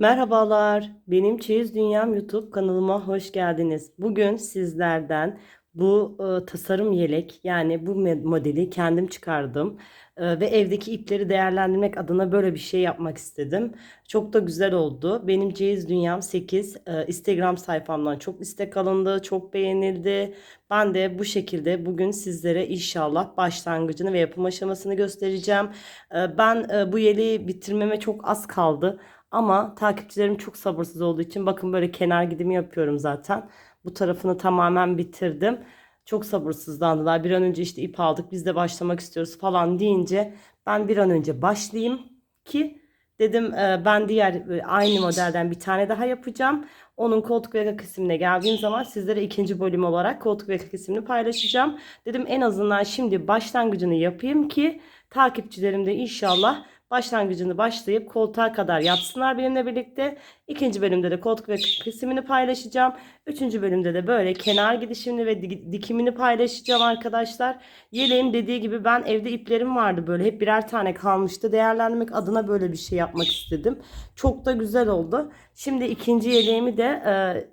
Merhabalar, benim Çeyiz Dünyam YouTube kanalıma hoş geldiniz. Bugün sizlerden bu e, tasarım yelek yani bu modeli kendim çıkardım E, ve evdeki ipleri değerlendirmek adına böyle bir şey yapmak istedim. Çok da güzel oldu. Benim Çeyiz Dünyam 8 e, Instagram sayfamdan çok istek alındı, çok beğenildi. Ben de bu şekilde bugün sizlere inşallah başlangıcını ve yapım aşamasını göstereceğim. E, ben e, bu yeleği bitirmeme çok az kaldı. Ama takipçilerim çok sabırsız olduğu için bakın böyle kenar gidimi yapıyorum zaten. Bu tarafını tamamen bitirdim. Çok sabırsızlandılar. Bir an önce işte ip aldık biz de başlamak istiyoruz falan deyince ben bir an önce başlayayım ki dedim e, ben diğer e, aynı modelden bir tane daha yapacağım. Onun koltuk ve yaka kısmına geldiğim zaman sizlere ikinci bölüm olarak koltuk ve yaka kısmını paylaşacağım. Dedim en azından şimdi başlangıcını yapayım ki takipçilerim de inşallah başlangıcını başlayıp koltuğa kadar yapsınlar benimle birlikte. İkinci bölümde de koltuk ve kesimini paylaşacağım. Üçüncü bölümde de böyle kenar gidişimini ve di- dikimini paylaşacağım arkadaşlar. Yeleğin dediği gibi ben evde iplerim vardı böyle hep birer tane kalmıştı. Değerlendirmek adına böyle bir şey yapmak istedim. Çok da güzel oldu. Şimdi ikinci yeleğimi de e,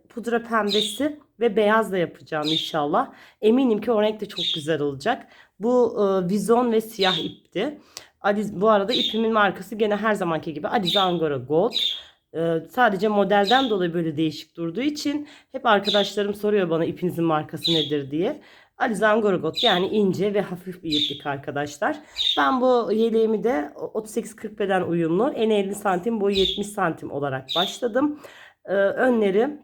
pudra pembesi ve beyazla yapacağım inşallah. Eminim ki o renk de çok güzel olacak. Bu e, vizon ve siyah ipti. Aliz, bu arada ipimin markası gene her zamanki gibi Alize Angora Gold. Ee, sadece modelden dolayı böyle değişik durduğu için hep arkadaşlarım soruyor bana ipinizin markası nedir diye. Alize Angora Gold yani ince ve hafif bir iplik arkadaşlar. Ben bu yeleğimi de 38-40 beden uyumlu eni 50 santim boyu 70 santim olarak başladım. Ee, önleri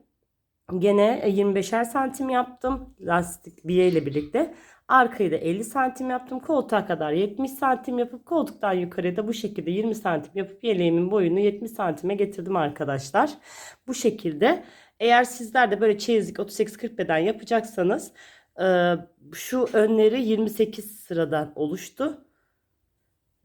gene 25'er santim yaptım lastik biye ile birlikte. Arkayı da 50 santim yaptım. Koltuğa kadar 70 santim yapıp koltuktan yukarıya da bu şekilde 20 santim yapıp yeleğimin boyunu 70 santime getirdim arkadaşlar. Bu şekilde. Eğer sizler de böyle çeyizlik 38-40 beden yapacaksanız e, şu önleri 28 sıradan oluştu.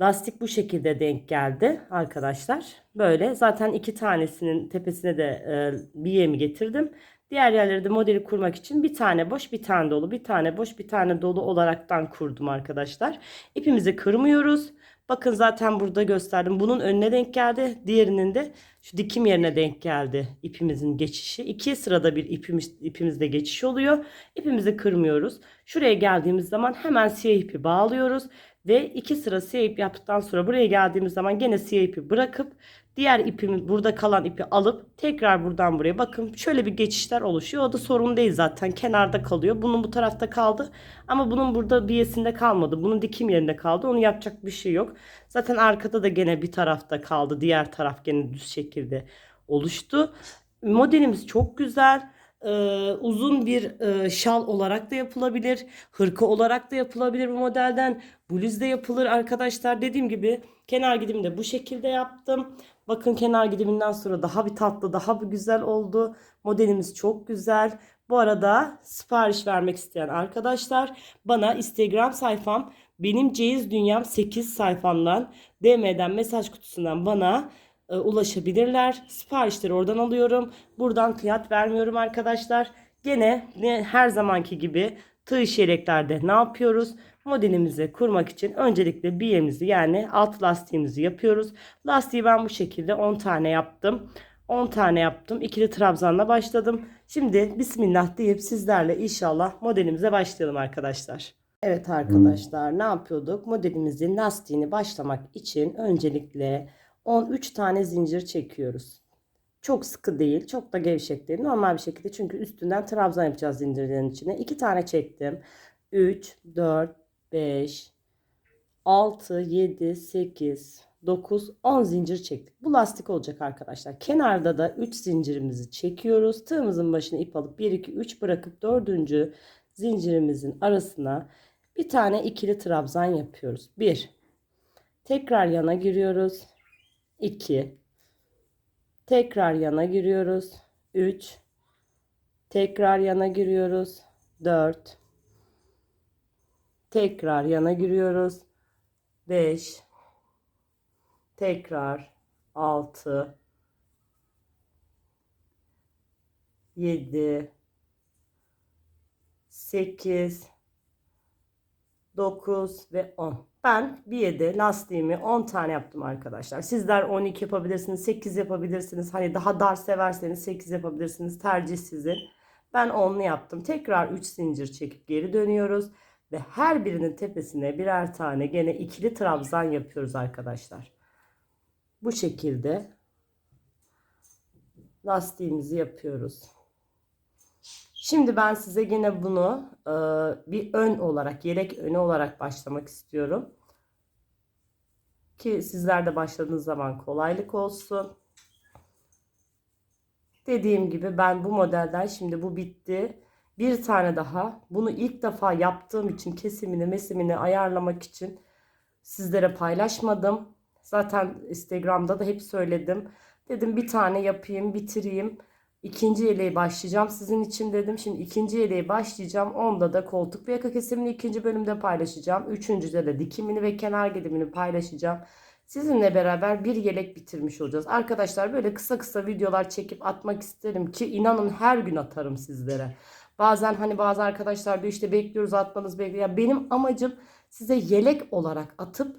Lastik bu şekilde denk geldi arkadaşlar. Böyle zaten iki tanesinin tepesine de e, bir yemi getirdim. Diğer yerleri de modeli kurmak için bir tane boş bir tane dolu bir tane boş bir tane dolu olaraktan kurdum arkadaşlar. İpimizi kırmıyoruz. Bakın zaten burada gösterdim. Bunun önüne denk geldi. Diğerinin de şu dikim yerine denk geldi ipimizin geçişi. İki sırada bir ipimiz, ipimizde geçiş oluyor. İpimizi kırmıyoruz. Şuraya geldiğimiz zaman hemen siyah ipi bağlıyoruz. Ve iki sıra siyah ip yaptıktan sonra buraya geldiğimiz zaman gene siyah ipi bırakıp diğer ipimi burada kalan ipi alıp tekrar buradan buraya bakın şöyle bir geçişler oluşuyor. O da sorun değil zaten kenarda kalıyor. Bunun bu tarafta kaldı ama bunun burada biyesinde kalmadı. Bunun dikim yerinde kaldı. Onu yapacak bir şey yok. Zaten arkada da gene bir tarafta kaldı. Diğer taraf gene düz şekilde oluştu. Modelimiz çok güzel. Ee, uzun bir e, şal olarak da yapılabilir. Hırka olarak da yapılabilir bu modelden. Bluz de yapılır arkadaşlar. Dediğim gibi kenar gidimi de bu şekilde yaptım. Bakın kenar gidiminden sonra daha bir tatlı, daha bir güzel oldu. Modelimiz çok güzel. Bu arada sipariş vermek isteyen arkadaşlar bana Instagram sayfam benim Ceyiz Dünyam 8 sayfamdan DM'den mesaj kutusundan bana e, ulaşabilirler. Siparişleri oradan alıyorum. Buradan fiyat vermiyorum arkadaşlar. Gene ne, her zamanki gibi tığ iş yeleklerde ne yapıyoruz? Modelimizi kurmak için öncelikle biyemizi yani alt lastiğimizi yapıyoruz. Lastiği ben bu şekilde 10 tane yaptım. 10 tane yaptım. İkili trabzanla başladım. Şimdi bismillah deyip sizlerle inşallah modelimize başlayalım arkadaşlar. Evet arkadaşlar ne yapıyorduk? Modelimizin lastiğini başlamak için öncelikle 13 tane zincir çekiyoruz. Çok sıkı değil, çok da gevşek değil. Normal bir şekilde çünkü üstünden trabzan yapacağız zincirlerin içine. 2 tane çektim. 3, 4, 5, 6, 7, 8, 9, 10 zincir çektik. Bu lastik olacak arkadaşlar. Kenarda da 3 zincirimizi çekiyoruz. Tığımızın başına ip alıp 1, 2, 3 bırakıp 4. zincirimizin arasına bir tane ikili trabzan yapıyoruz. 1. Tekrar yana giriyoruz. 2. Tekrar yana giriyoruz. 3. Tekrar yana giriyoruz. 4. Tekrar yana giriyoruz. 5. Tekrar 6. 7. 8. 9 ve 10. Ben bir yede lastiğimi 10 tane yaptım arkadaşlar. Sizler 12 yapabilirsiniz, 8 yapabilirsiniz. Hani daha dar severseniz 8 yapabilirsiniz. Tercih sizin. Ben 10'lu yaptım. Tekrar 3 zincir çekip geri dönüyoruz. Ve her birinin tepesine birer tane gene ikili trabzan yapıyoruz arkadaşlar. Bu şekilde lastiğimizi yapıyoruz. Şimdi ben size yine bunu e, bir ön olarak, yelek önü olarak başlamak istiyorum. Ki sizler de başladığınız zaman kolaylık olsun. Dediğim gibi ben bu modelden şimdi bu bitti. Bir tane daha bunu ilk defa yaptığım için kesimini mesimini ayarlamak için sizlere paylaşmadım. Zaten Instagram'da da hep söyledim. Dedim bir tane yapayım bitireyim. İkinci yeleği başlayacağım sizin için dedim. Şimdi ikinci yeleği başlayacağım. Onda da koltuk ve yaka kesimini ikinci bölümde paylaşacağım. Üçüncüde de dikimini ve kenar gelimini paylaşacağım. Sizinle beraber bir yelek bitirmiş olacağız. Arkadaşlar böyle kısa kısa videolar çekip atmak isterim ki inanın her gün atarım sizlere. Bazen hani bazı arkadaşlar diyor işte bekliyoruz atmanız bekliyor. Ya benim amacım size yelek olarak atıp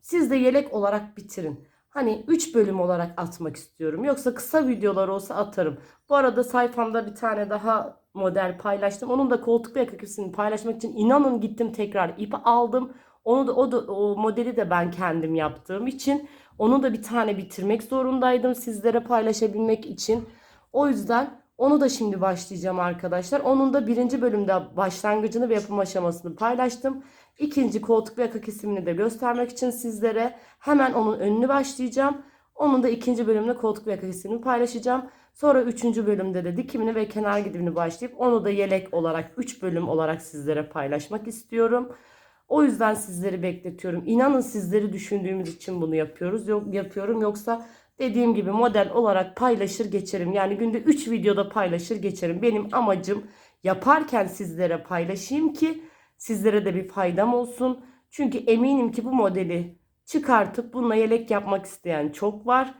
siz de yelek olarak bitirin. Hani 3 bölüm olarak atmak istiyorum. Yoksa kısa videolar olsa atarım. Bu arada sayfamda bir tane daha model paylaştım. Onun da koltuk ve paylaşmak için inanın gittim tekrar ip aldım. Onu da o, da o modeli de ben kendim yaptığım için onu da bir tane bitirmek zorundaydım sizlere paylaşabilmek için. O yüzden onu da şimdi başlayacağım arkadaşlar. Onun da birinci bölümde başlangıcını ve yapım aşamasını paylaştım. İkinci koltuk ve yaka kesimini de göstermek için sizlere hemen onun önünü başlayacağım. Onun da ikinci bölümde koltuk ve yaka kesimini paylaşacağım. Sonra üçüncü bölümde de dikimini ve kenar gidimini başlayıp onu da yelek olarak 3 bölüm olarak sizlere paylaşmak istiyorum. O yüzden sizleri bekletiyorum. İnanın sizleri düşündüğümüz için bunu yapıyoruz. Yok yapıyorum yoksa dediğim gibi model olarak paylaşır geçerim. Yani günde 3 videoda paylaşır geçerim. Benim amacım yaparken sizlere paylaşayım ki sizlere de bir faydam olsun. Çünkü eminim ki bu modeli çıkartıp bununla yelek yapmak isteyen çok var.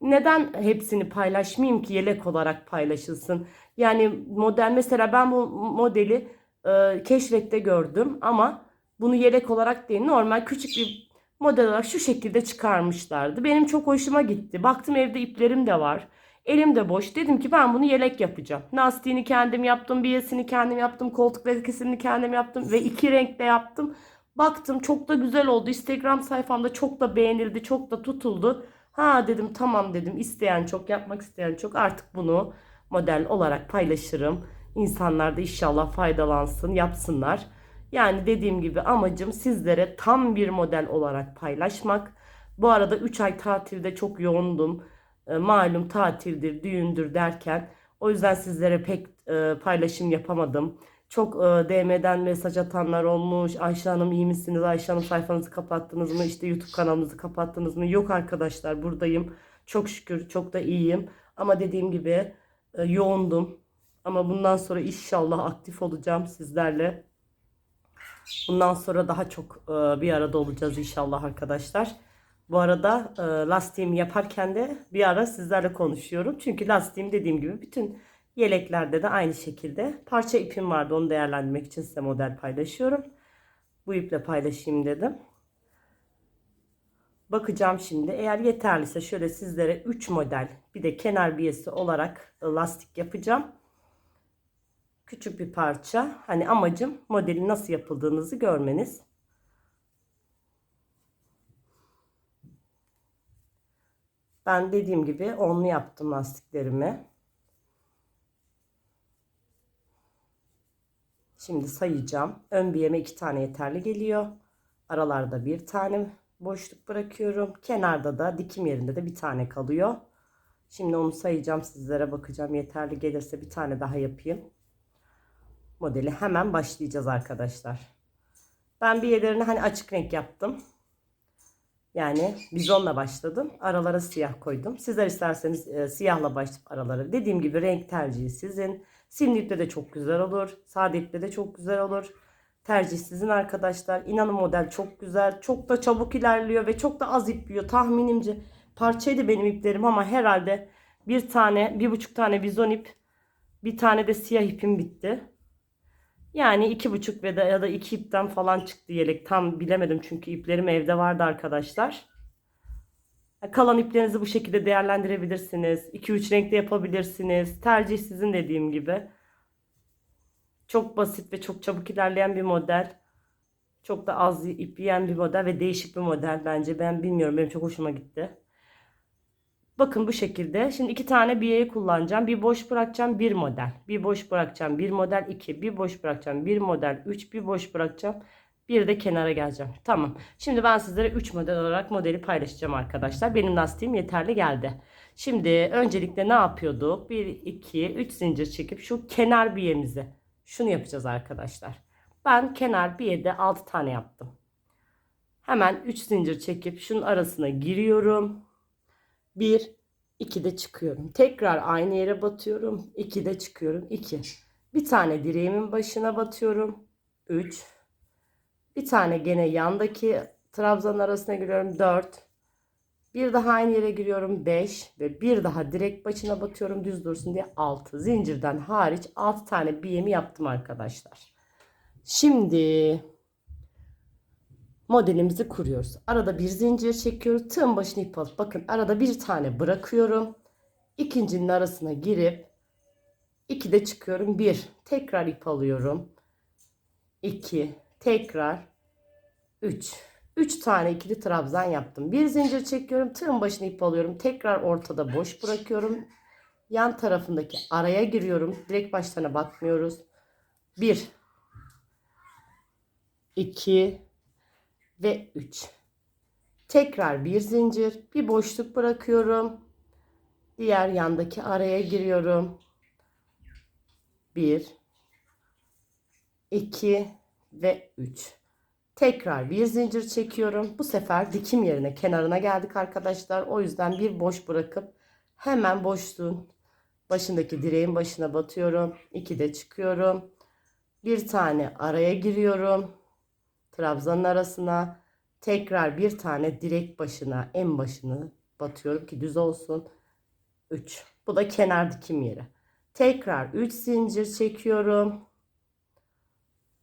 Neden hepsini paylaşmayayım ki yelek olarak paylaşılsın? Yani model mesela ben bu modeli e, keşfette gördüm ama bunu yelek olarak değil normal küçük bir model olarak şu şekilde çıkarmışlardı. Benim çok hoşuma gitti. Baktım evde iplerim de var. Elim de boş. Dedim ki ben bunu yelek yapacağım. Lastiğini kendim yaptım. Biyesini kendim yaptım. Koltuk ve kesimini kendim yaptım. Ve iki renkte yaptım. Baktım çok da güzel oldu. Instagram sayfamda çok da beğenildi. Çok da tutuldu. Ha dedim tamam dedim. İsteyen çok yapmak isteyen çok. Artık bunu model olarak paylaşırım. İnsanlar da inşallah faydalansın yapsınlar. Yani dediğim gibi amacım sizlere tam bir model olarak paylaşmak. Bu arada 3 ay tatilde çok yoğundum. E, malum tatildir, düğündür derken o yüzden sizlere pek e, paylaşım yapamadım. Çok e, DM'den mesaj atanlar olmuş. Ayşe Hanım iyi misiniz? Ayşe Hanım sayfanızı kapattınız mı? İşte YouTube kanalınızı kapattınız mı? Yok arkadaşlar buradayım. Çok şükür çok da iyiyim. Ama dediğim gibi e, yoğundum. Ama bundan sonra inşallah aktif olacağım sizlerle. Bundan sonra daha çok e, bir arada olacağız inşallah arkadaşlar. Bu arada e, lastiğimi yaparken de bir ara sizlerle konuşuyorum. Çünkü lastiğim dediğim gibi bütün yeleklerde de aynı şekilde. Parça ipim vardı onu değerlendirmek için size model paylaşıyorum. Bu iple paylaşayım dedim. Bakacağım şimdi. Eğer yeterliyse şöyle sizlere 3 model bir de kenar biyesi olarak e, lastik yapacağım. Küçük bir parça. Hani amacım modelin nasıl yapıldığınızı görmeniz. Ben dediğim gibi onlu yaptım lastiklerimi. Şimdi sayacağım. Ön biyeme iki tane yeterli geliyor. Aralarda bir tane boşluk bırakıyorum. Kenarda da dikim yerinde de bir tane kalıyor. Şimdi onu sayacağım sizlere bakacağım. Yeterli gelirse bir tane daha yapayım. Modeli hemen başlayacağız arkadaşlar. Ben biyelerini hani açık renk yaptım. Yani bizonla başladım. Aralara siyah koydum. Sizler isterseniz e, siyahla başlayıp aralara. Dediğim gibi renk tercihi sizin. Simli iple de çok güzel olur. Sade de çok güzel olur. Tercih sizin arkadaşlar. İnanın model çok güzel. Çok da çabuk ilerliyor ve çok da az ip yiyor. Tahminimce parçaydı benim iplerim ama herhalde bir tane, bir buçuk tane bizon ip, bir tane de siyah ipim bitti. Yani iki buçuk ve da ya da iki ipten falan çıktı yelek. Tam bilemedim çünkü iplerim evde vardı arkadaşlar. Kalan iplerinizi bu şekilde değerlendirebilirsiniz. 2-3 renkte yapabilirsiniz. Tercih sizin dediğim gibi. Çok basit ve çok çabuk ilerleyen bir model. Çok da az ip yiyen bir model ve değişik bir model bence. Ben bilmiyorum benim çok hoşuma gitti. Bakın bu şekilde. Şimdi iki tane biyeyi kullanacağım. Bir boş bırakacağım bir model. Bir boş bırakacağım bir model iki. Bir boş bırakacağım bir model üç. Bir boş bırakacağım. Bir de kenara geleceğim. Tamam. Şimdi ben sizlere 3 model olarak modeli paylaşacağım arkadaşlar. Benim lastiğim yeterli geldi. Şimdi öncelikle ne yapıyorduk? 1, 2, 3 zincir çekip şu kenar biyemizi. Şunu yapacağız arkadaşlar. Ben kenar biyede 6 tane yaptım. Hemen 3 zincir çekip şunun arasına giriyorum. 1, 2 de çıkıyorum. Tekrar aynı yere batıyorum. 2 de çıkıyorum. 2. Bir tane direğimin başına batıyorum. 3. Bir tane gene yandaki trabzanın arasına giriyorum 4. Bir daha aynı yere giriyorum 5 ve bir daha direkt başına batıyorum düz dursun diye 6. Zincirden hariç 6 tane biyemi yaptım arkadaşlar. Şimdi modelimizi kuruyoruz. Arada bir zincir çekiyoruz. Tığın başına ip alıp bakın arada bir tane bırakıyorum. İkincinin arasına girip 2 de çıkıyorum. 1 tekrar ip alıyorum. 2 tekrar 3 3 tane ikili trabzan yaptım. Bir zincir çekiyorum. Tığın başına ip alıyorum. Tekrar ortada boş bırakıyorum. Yan tarafındaki araya giriyorum. Direkt başlarına batmıyoruz. 1 2 ve 3. Tekrar bir zincir, bir boşluk bırakıyorum. Diğer yandaki araya giriyorum. 1 2 ve 3. Tekrar bir zincir çekiyorum. Bu sefer dikim yerine kenarına geldik arkadaşlar. O yüzden bir boş bırakıp hemen boşluğun başındaki direğin başına batıyorum. 2 de çıkıyorum. Bir tane araya giriyorum. Trabzanın arasına tekrar bir tane direk başına en başını batıyorum ki düz olsun. 3. Bu da kenar dikim yeri. Tekrar 3 zincir çekiyorum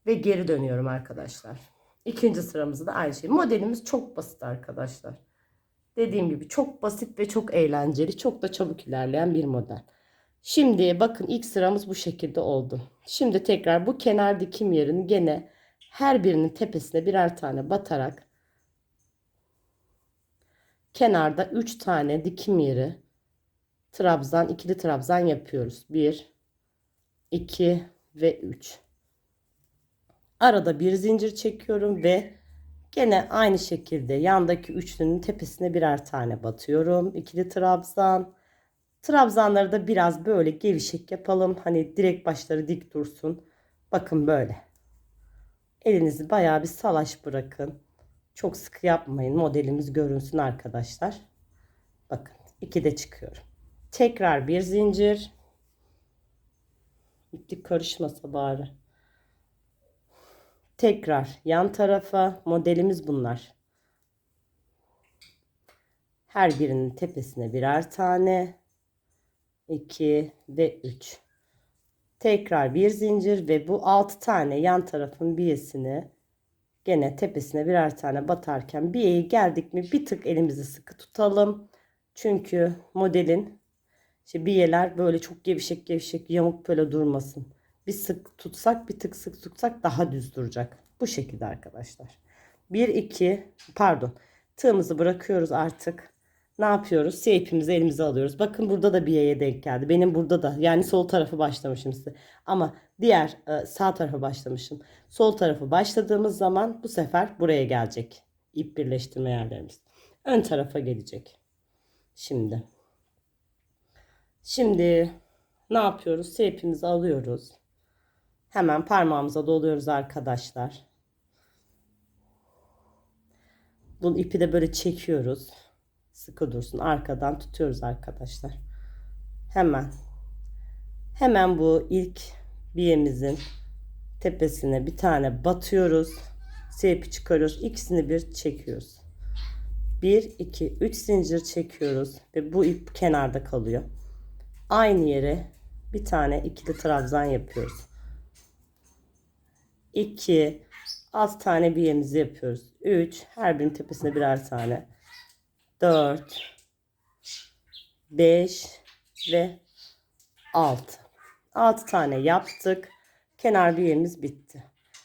ve geri dönüyorum arkadaşlar. İkinci sıramızda da aynı şey. Modelimiz çok basit arkadaşlar. Dediğim gibi çok basit ve çok eğlenceli, çok da çabuk ilerleyen bir model. Şimdi bakın ilk sıramız bu şekilde oldu. Şimdi tekrar bu kenar dikim yerini gene her birinin tepesine birer tane batarak kenarda 3 tane dikim yeri trabzan ikili trabzan yapıyoruz. 1 2 ve 3. Arada bir zincir çekiyorum ve gene aynı şekilde yandaki üçlünün tepesine birer tane batıyorum. İkili trabzan. Trabzanları da biraz böyle gevşek yapalım. Hani direkt başları dik dursun. Bakın böyle. Elinizi bayağı bir salaş bırakın. Çok sıkı yapmayın. Modelimiz görünsün arkadaşlar. Bakın iki de çıkıyorum. Tekrar bir zincir. İplik karışmasa bari. Tekrar yan tarafa modelimiz bunlar. Her birinin tepesine birer tane. 2 ve 3. Tekrar bir zincir ve bu 6 tane yan tarafın biyesini gene tepesine birer tane batarken biyeyi geldik mi bir tık elimizi sıkı tutalım. Çünkü modelin işte biyeler böyle çok gevşek gevşek yamuk böyle durmasın. Bir sık tutsak bir tık sık tutsak daha düz duracak. Bu şekilde arkadaşlar. 1 2 pardon. Tığımızı bırakıyoruz artık. Ne yapıyoruz? İpimizi elimize alıyoruz. Bakın burada da bir yaya denk geldi. Benim burada da yani sol tarafı başlamışım size. Ama diğer e, sağ tarafa başlamışım. Sol tarafı başladığımız zaman bu sefer buraya gelecek. İp birleştirme yerlerimiz. Ön tarafa gelecek. Şimdi. Şimdi ne yapıyoruz? İpimizi alıyoruz. Hemen parmağımıza doluyoruz arkadaşlar. Bu ipi de böyle çekiyoruz. Sıkı dursun. Arkadan tutuyoruz arkadaşlar. Hemen. Hemen bu ilk biyemizin tepesine bir tane batıyoruz. Seypi çıkarıyoruz. İkisini bir çekiyoruz. 1, 2, 3 zincir çekiyoruz. Ve bu ip kenarda kalıyor. Aynı yere bir tane ikili trabzan yapıyoruz. 2 6 tane biyemizi yapıyoruz. 3 her birinin tepesine birer tane. 4 5 ve 6. 6 tane yaptık. Kenar biyemiz bitti.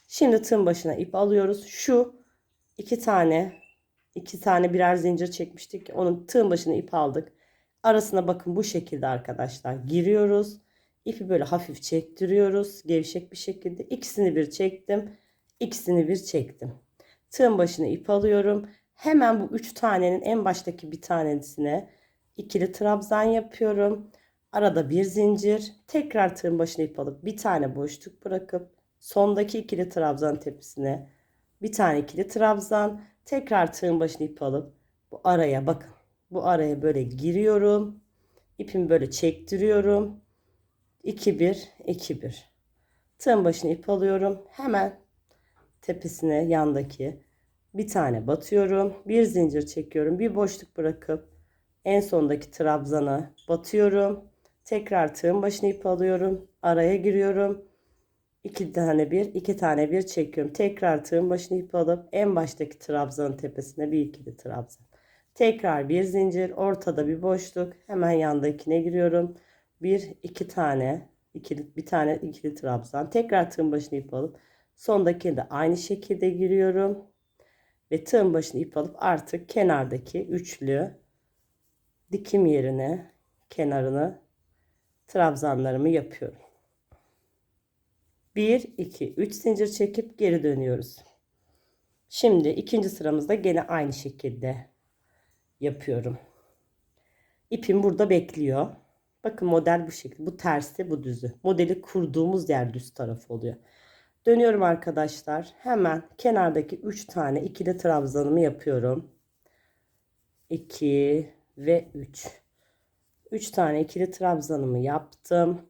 Şimdi tığın başına ip alıyoruz. Şu iki tane iki tane birer zincir çekmiştik. Onun tığın başına ip aldık. Arasına bakın bu şekilde arkadaşlar giriyoruz. İpi böyle hafif çektiriyoruz. Gevşek bir şekilde. İkisini bir çektim. İkisini bir çektim. Tığın başına ip alıyorum. Hemen bu üç tanenin en baştaki bir tanesine ikili trabzan yapıyorum. Arada bir zincir. Tekrar tığın başına ip alıp bir tane boşluk bırakıp sondaki ikili trabzan tepesine bir tane ikili trabzan. Tekrar tığın başına ip alıp bu araya bakın. Bu araya böyle giriyorum. İpimi böyle çektiriyorum. 2 1 2 1. Tığın başına ip alıyorum. Hemen tepesine yandaki bir tane batıyorum. Bir zincir çekiyorum. Bir boşluk bırakıp en sondaki trabzana batıyorum. Tekrar tığın başına ip alıyorum. Araya giriyorum. İki tane bir, iki tane bir çekiyorum. Tekrar tığın başına ip alıp en baştaki trabzanın tepesine bir ikili trabzan. Tekrar bir zincir, ortada bir boşluk. Hemen yandakine giriyorum. Bir, iki tane, ikili, bir tane ikili trabzan. Tekrar tığın başına ip alıp sondakine de aynı şekilde giriyorum. Ve tığın başına ip alıp artık kenardaki üçlü dikim yerine kenarını trabzanlarımı yapıyorum. 1 2 3 zincir çekip geri dönüyoruz. Şimdi ikinci sıramızda gene aynı şekilde yapıyorum. İpim burada bekliyor. Bakın model bu şekilde. Bu tersi bu düzü. Modeli kurduğumuz yer düz tarafı oluyor. Dönüyorum arkadaşlar. Hemen kenardaki 3 tane ikili trabzanımı yapıyorum. 2 ve 3. 3 tane ikili trabzanımı yaptım.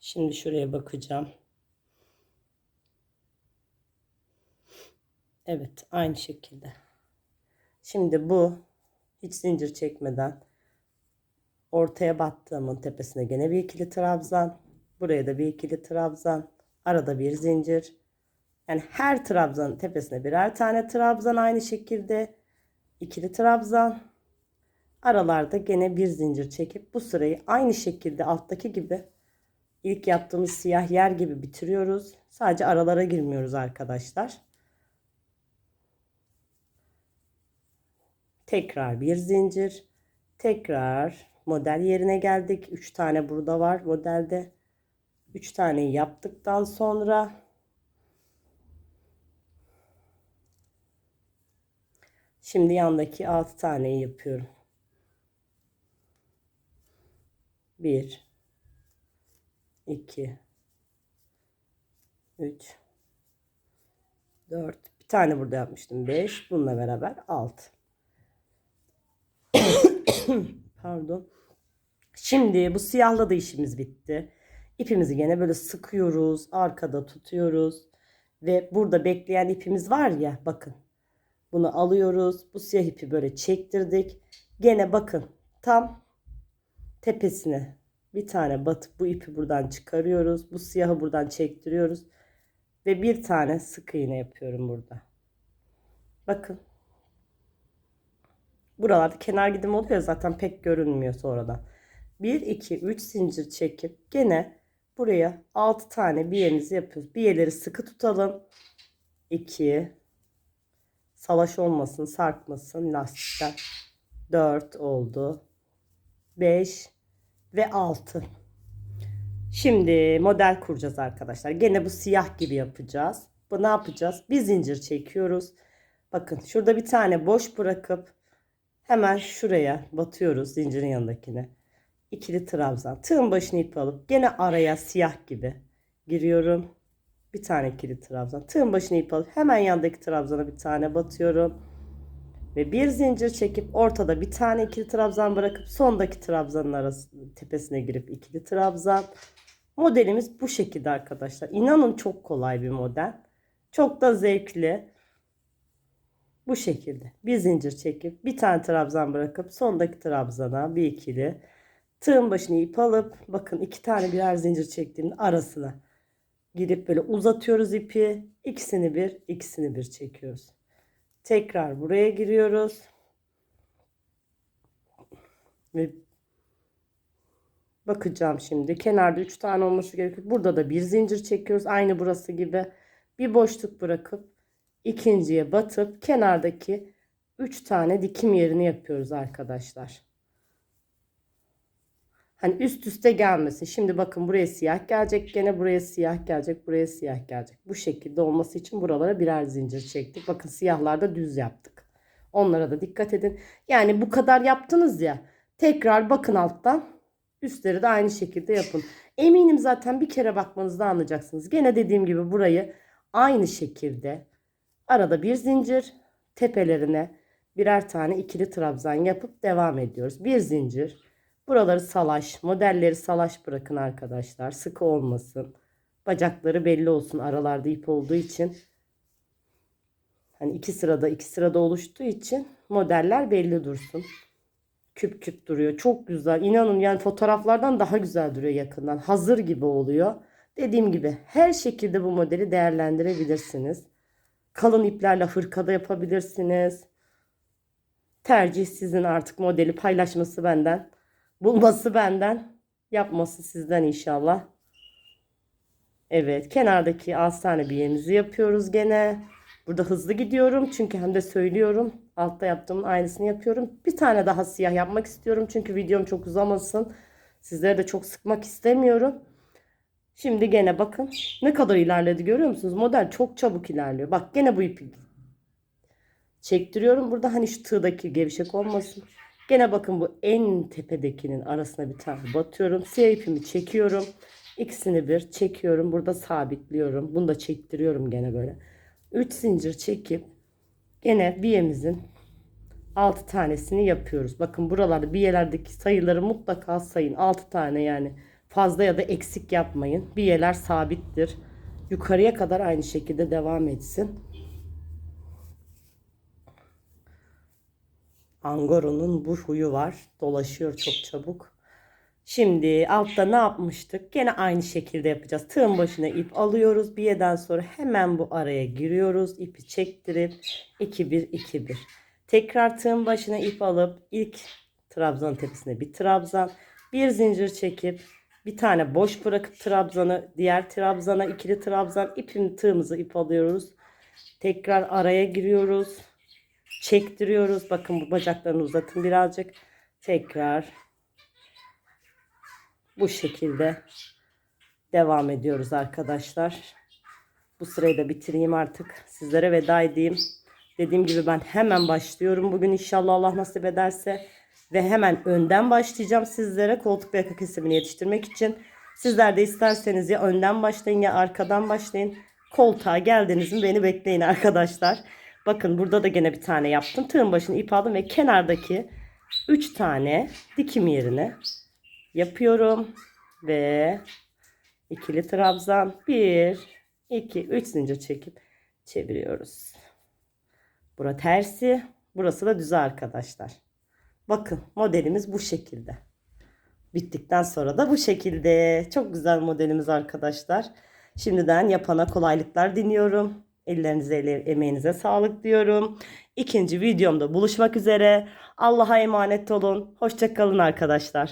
Şimdi şuraya bakacağım. Evet, aynı şekilde. Şimdi bu hiç zincir çekmeden ortaya battığımın tepesine gene bir ikili trabzan. Buraya da bir ikili trabzan. Arada bir zincir. Yani her trabzanın tepesine birer tane trabzan aynı şekilde. ikili trabzan. Aralarda gene bir zincir çekip bu sırayı aynı şekilde alttaki gibi ilk yaptığımız siyah yer gibi bitiriyoruz. Sadece aralara girmiyoruz arkadaşlar. Tekrar bir zincir. Tekrar model yerine geldik. 3 tane burada var modelde. 3 tane yaptıktan sonra Şimdi yandaki 6 taneyi yapıyorum. 1 2 3 4 bir tane burada yapmıştım 5 bununla beraber 6 pardon şimdi bu siyahla da işimiz bitti ipimizi gene böyle sıkıyoruz arkada tutuyoruz ve burada bekleyen ipimiz var ya bakın bunu alıyoruz bu siyah ipi böyle çektirdik gene bakın tam tepesine bir tane batıp bu ipi buradan çıkarıyoruz. Bu siyahı buradan çektiriyoruz. Ve bir tane sık iğne yapıyorum burada. Bakın. Buralarda kenar gidim oluyor zaten pek görünmüyor sonradan. 1 2 3 zincir çekip gene buraya 6 tane biyemizi yapıyoruz. Biyeleri sıkı tutalım. 2 salaş olmasın, sarkmasın lastikler. 4 oldu. 5 ve 6. Şimdi model kuracağız arkadaşlar. Gene bu siyah gibi yapacağız. Bu ne yapacağız? Bir zincir çekiyoruz. Bakın şurada bir tane boş bırakıp hemen şuraya batıyoruz zincirin yanındakine. İkili trabzan. Tığın başını ip alıp gene araya siyah gibi giriyorum. Bir tane ikili trabzan. Tığın başını ip alıp hemen yandaki trabzana bir tane batıyorum. Ve bir zincir çekip ortada bir tane ikili trabzan bırakıp sondaki trabzanın arası tepesine girip ikili trabzan. Modelimiz bu şekilde arkadaşlar. İnanın çok kolay bir model. Çok da zevkli. Bu şekilde. Bir zincir çekip bir tane trabzan bırakıp sondaki trabzana bir ikili Tığın başına ip alıp bakın iki tane birer zincir çektiğimin arasına girip böyle uzatıyoruz ipi. İkisini bir, ikisini bir çekiyoruz. Tekrar buraya giriyoruz. Ve bakacağım şimdi. Kenarda 3 tane olması gerekiyor. Burada da bir zincir çekiyoruz. Aynı burası gibi. Bir boşluk bırakıp ikinciye batıp kenardaki 3 tane dikim yerini yapıyoruz arkadaşlar. Hani üst üste gelmesin. Şimdi bakın buraya siyah gelecek. Gene buraya siyah gelecek. Buraya siyah gelecek. Bu şekilde olması için buralara birer zincir çektik. Bakın siyahlarda düz yaptık. Onlara da dikkat edin. Yani bu kadar yaptınız ya. Tekrar bakın alttan. Üstleri de aynı şekilde yapın. Eminim zaten bir kere bakmanızda anlayacaksınız. Gene dediğim gibi burayı aynı şekilde arada bir zincir tepelerine birer tane ikili trabzan yapıp devam ediyoruz. Bir zincir. Buraları salaş, modelleri salaş bırakın arkadaşlar. Sıkı olmasın. Bacakları belli olsun aralarda ip olduğu için. Hani iki sırada iki sırada oluştuğu için modeller belli dursun. Küp küp duruyor. Çok güzel. İnanın yani fotoğraflardan daha güzel duruyor yakından. Hazır gibi oluyor. Dediğim gibi her şekilde bu modeli değerlendirebilirsiniz. Kalın iplerle hırkada yapabilirsiniz. Tercih sizin artık modeli paylaşması benden. Bulması benden. Yapması sizden inşallah. Evet kenardaki astane biyemizi yapıyoruz gene. Burada hızlı gidiyorum çünkü hem de söylüyorum. Altta yaptığımın aynısını yapıyorum. Bir tane daha siyah yapmak istiyorum çünkü videom çok uzamasın. Sizleri de çok sıkmak istemiyorum. Şimdi gene bakın ne kadar ilerledi görüyor musunuz? Model çok çabuk ilerliyor. Bak gene bu ipi çektiriyorum. Burada hani şu tığdaki gevşek olmasın. Gene bakın bu en tepedekinin arasına bir tane batıyorum. Siyah ipimi çekiyorum. İkisini bir çekiyorum. Burada sabitliyorum. Bunu da çektiriyorum gene böyle. 3 zincir çekip gene biyemizin 6 tanesini yapıyoruz. Bakın buralarda biyelerdeki sayıları mutlaka sayın. 6 tane yani fazla ya da eksik yapmayın. Biyeler sabittir. Yukarıya kadar aynı şekilde devam etsin. Angoro'nun bu huyu var. Dolaşıyor çok çabuk. Şimdi altta ne yapmıştık? Gene aynı şekilde yapacağız. Tığın başına ip alıyoruz. Bir yerden sonra hemen bu araya giriyoruz. İpi çektirip 2 1 2 1. Tekrar tığın başına ip alıp ilk trabzan tepesine bir trabzan, bir zincir çekip bir tane boş bırakıp trabzanı diğer trabzana ikili trabzan ipin tığımızı ip alıyoruz. Tekrar araya giriyoruz. Çektiriyoruz. Bakın bu bacaklarını uzatın birazcık. Tekrar bu şekilde devam ediyoruz arkadaşlar. Bu sırayı da bitireyim artık. Sizlere veda edeyim. Dediğim gibi ben hemen başlıyorum. Bugün inşallah Allah nasip ederse. Ve hemen önden başlayacağım sizlere koltuk ve yaka kesimini yetiştirmek için. Sizler de isterseniz ya önden başlayın ya arkadan başlayın. Koltuğa geldiniz mi beni bekleyin arkadaşlar. Bakın burada da gene bir tane yaptım. Tığın başını ip aldım ve kenardaki 3 tane dikim yerine yapıyorum. Ve ikili trabzan 1, 2, 3 zincir çekip çeviriyoruz. Bura tersi. Burası da düz arkadaşlar. Bakın modelimiz bu şekilde. Bittikten sonra da bu şekilde. Çok güzel modelimiz arkadaşlar. Şimdiden yapana kolaylıklar diliyorum. Ellerinize, emeğinize sağlık diyorum. İkinci videomda buluşmak üzere. Allah'a emanet olun. Hoşçakalın arkadaşlar.